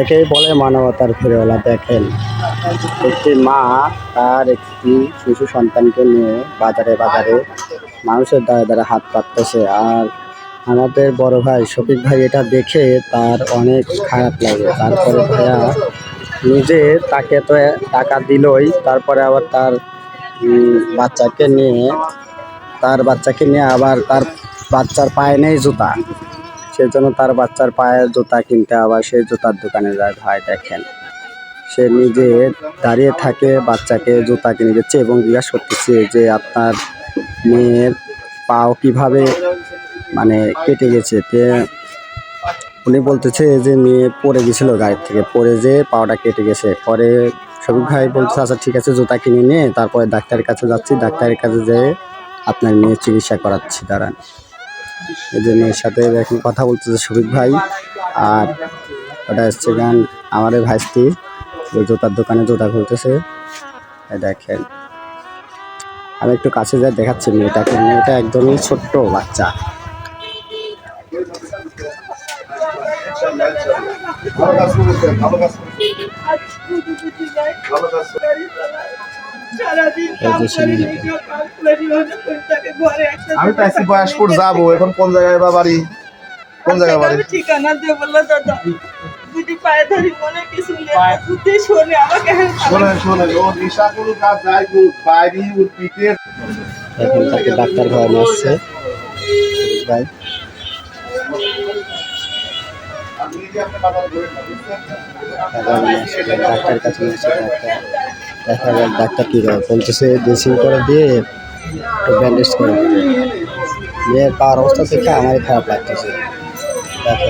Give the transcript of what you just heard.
একেই বলে মানবতার ফেরিওয়ালা দেখেন। একটি মা তার একটি শিশু সন্তানকে নিয়ে বাজারে বাজারে মানুষের দ্বারা দ্বারা হাত পাততেছে। আর আমাদের বড় ভাই শফিক ভাই এটা দেখে তার অনেক খারাপ লাগে। তারপরে ভাইয়া নিজে তাকে তো টাকা দিলই, তারপরে আবার তার বাচ্চাকে নিয়ে, তার বাচ্চাকে নিয়ে আবার তার বাচ্চার পায়ে নেই জুতা। সেজন্য তার বাচ্চার পায়ে জুতা কিনতে আবার সেই জুতার দোকানে যায়, ভাই দেখেন। সে নিজে দাঁড়িয়ে থাকে, বাচ্চাকে জুতা কিনে দিচ্ছে এবং জিজ্ঞাসা করতেছে যে আপনার মেয়ের পাও কীভাবে মানে কেটে গেছে। তে উনি বলতেছে যে মেয়ে পড়ে গেছিল গাড়ি থেকে, পড়ে যে পাওটা কেটে গেছে। পরে শফিক ভাই বলছে আচ্ছা ঠিক আছে, জুতা কিনে নিয়ে তারপরে ডাক্তারের কাছে যাচ্ছি, ডাক্তারের কাছে যেয়ে আপনার মেয়ে চিকিৎসা করাচ্ছি, দাঁড়ান। এই জন্য এর সাথে এখন কথা বলতেছে শফিক ভাই। আর ওটা হচ্ছে গান আমাদের ভাইস্তি ওই জুতার দোকানে জুতা খুলতেছে। দেখেন। আমি একটু কাছে যা দেখাচ্ছি মেয়েটাকে। মেয়েটা একদমই ছোট্ট বাচ্চা। ভালো কাজ ভালো কাজ আমি ট্যাক্সি বয়স্কপুর যাব এখন কোন জায়গায় বা বাড়ি? কোন জায়গায় বাড়ি? ঠিকানা দিয়ে বলল দাদা। দুটি পায়ে ধরি মনে কিছু বুদ্ধি শোনে আমাকে শোনেন শোনেন ও নেশা করুক আর যাই করুক বাইরে ওর এখন তাকে ডাক্তার ঘরে নিয়ে আসছে ভাই ডাক্তার কাছে নিয়ে আসছে ডাক্তার দেখা যাক ডাক্তার কী করে? বলতেছে ড্রেসিং করে দিয়ে একটু ব্যান্ডেজ করে। মেয়ের পাওয়ার অবস্থা থেকে আমারই খারাপ লাগতেছে। দেখা